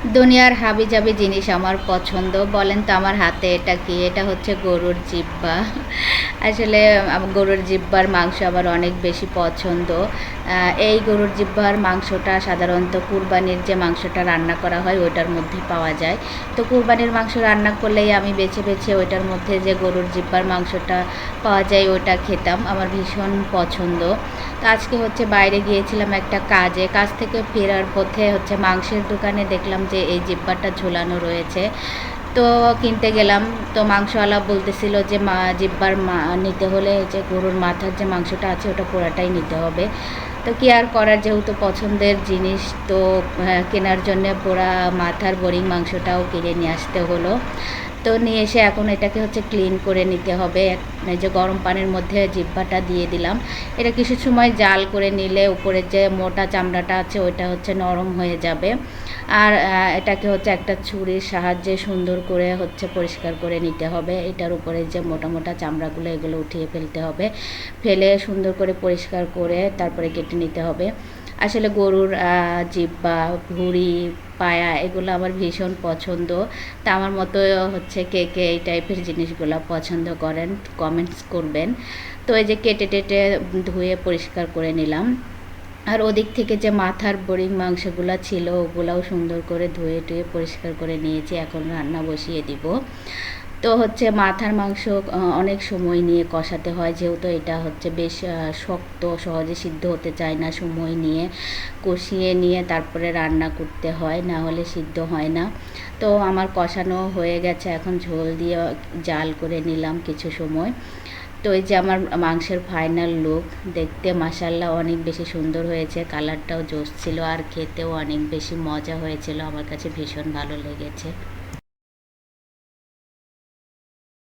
দুনিয়ার হাবি জাবি জিনিস আমার পছন্দ। বলেন তো আমার হাতে এটা কি? এটা হচ্ছে গরুর জিব্বা আসলে গরুর জিব্বার মাংস আবার অনেক বেশি পছন্দ। এই গরুর জিব্বার মাংসটা সাধারণত কুরবানির যে মাংসটা রান্না করা হয়, ওইটার মধ্যে পাওয়া যায়। তো কুরবানির মাংস রান্না করলেই আমি বেছে বেছে ওইটার মধ্যে যে গরুর জিব্বার মাংসটা পাওয়া যায়, ওইটা খেতাম। আমার ভীষণ পছন্দ। তো আজকে হচ্ছে বাইরে গিয়েছিলাম একটা কাজে। কাজ থেকে ফেরার পথে হচ্ছে মাংসের দোকানে দেখলাম যে এই জিব্বাটা ঝোলানো রয়েছে। তো কিনতে গেলাম, তো মাংসওয়ালা বলতেছিল যে, মা, জিব্বার মা, নিতে হলে যে গরুর মাথার যে মাংসটা আছে, ওটা পোড়াটাই নিতে হবে। তো কি আর করার, যেহেতু পছন্দের জিনিস, তো কেনার জন্য পোড়া মাথার বোরিং মাংসটাও কিনে নিয়ে আসতে হলো। তো নিয়ে এসে এখন এটাকে হচ্ছে ক্লিন করে নিতে হবে। যে গরম পানির মধ্যে জিব্বাটা দিয়ে দিলাম। এটা কিছু সময় জাল করে নিলে উপরে যে মোটা চামড়াটা আছে, ওইটা হচ্ছে নরম হয়ে যাবে। আর এটাকে হচ্ছে একটা ছুরির সাহায্যে সুন্দর করে হচ্ছে পরিষ্কার করে নিতে হবে। এটার উপরে যে মোটা মোটা চামড়াগুলো, এগুলো উঠিয়ে ফেলতে হবে। ফেলে সুন্দর করে পরিষ্কার করে তারপরে কেটে নিতে হবে। আসলে গরুর জিব্বা ভুঁড়ি, পায়া এগুলো আমার ভীষণ পছন্দ। তা আমার মতো হচ্ছে কে কে এই টাইপের জিনিসগুলো পছন্দ করেন কমেন্টস করবেন। তো এই যে কেটে টেটে ধুয়ে পরিষ্কার করে নিলাম। আর ওদিক থেকে যে মাথার বোরিং মাংসগুলো ছিল, ওগুলাও সুন্দর করে ধুয়ে টুয়ে পরিষ্কার করে নিয়েছি। এখন রান্না বসিয়ে দিব। তো হচ্ছে মাথার মাংস অনেক সময় নিয়ে কষাতে হয়। যেহেতু এটা হচ্ছে বেশ শক্ত, সহজে সিদ্ধ হতে চায় না সময় নিয়ে। কষিয়ে নিয়ে তারপরে রান্না করতে হয়, না হলে সিদ্ধ হয় না। তো আমার কষানো হয়ে গেছে। এখন ঝোল দিয়ে জাল করে নিলাম কিছু সময়। তো এই যে আমার মাংসের ফাইনাল লুক দেখতে মাসাল্লাহ অনেক বেশি সুন্দর হয়েছে। কালারটাও জোস ছিল আর খেতেও অনেক বেশি মজা হয়েছিল। আমার কাছে ভীষণ ভালো লেগেছে।